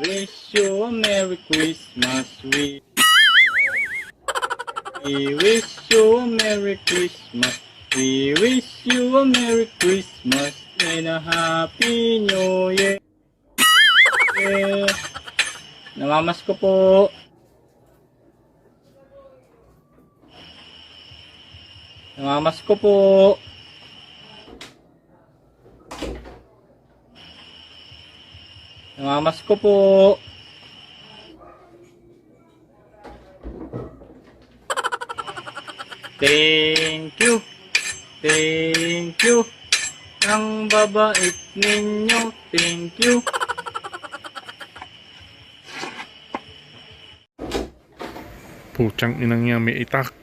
wish you a Merry Christmas. We, we wish you a Merry Christmas. We wish you a Merry Christmas and a Happy New Year. Eh, Namamas ko po. Namamas ko po. Namamas ko po. Thank you. Thank you. Ang babait ninyo. Thank you. Puchang inang yan, may itak.